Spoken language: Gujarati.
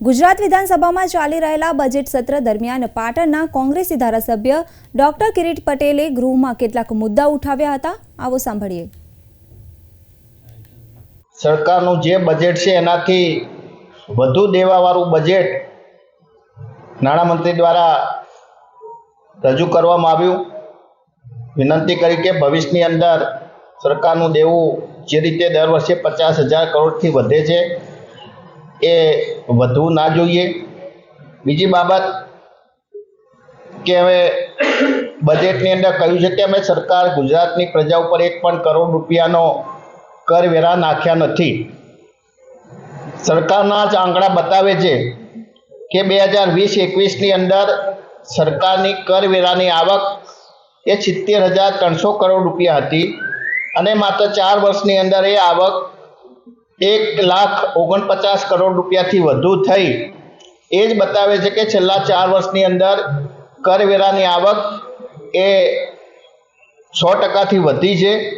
ગુજરાત વિધાનસભામાં ચાલી રહેલા બજેટ સત્ર દરમિયાન પાટણના કોંગ્રેસી ધારાસભ્ય ડોક્ટર કિરીટ પટેલે ગૃહમાં કેટલાક મુદ્દા ઉઠાવ્યા હતા. આવો સાંભળીએ. સરકારનું જે બજેટ છે એનાથી વધુ દેવાવાળું બજેટ નાણામંત્રી દ્વારા રજૂ કરવામાં આવ્યું. વિનંતી કરી કે ભવિષ્યની અંદર સરકારનું દેવું જે રીતે દર વર્ષે પચાસ હજાર કરોડથી વધે છે એ વધવું ના જોઈએ. બીજી બાબત કે હવે બજેટની અંદર કહ્યું છે કે અમે સરકાર ગુજરાતની પ્રજા ઉપર એક પણ કરોડ રૂપિયાનો કરવેરા નાખ્યા નથી. સરકારના જ આંકડા બતાવે છે કે બે હજાર વીસ, એકવીસની અંદર સરકારની કરવેરાની આવક એ સિત્તેર હજાર ત્રણસો કરોડ રૂપિયા હતી અને માત્ર ચાર વર્ષની અંદર એ આવક એક લાખ ઓગણપચાસ કરોડ રૂપિયાથી વધુ થઈ. એ જ બતાવે છે કે છેલ્લા ચાર વર્ષની અંદર કરવેરાની આવક એ સો ટકાથી વધી છે.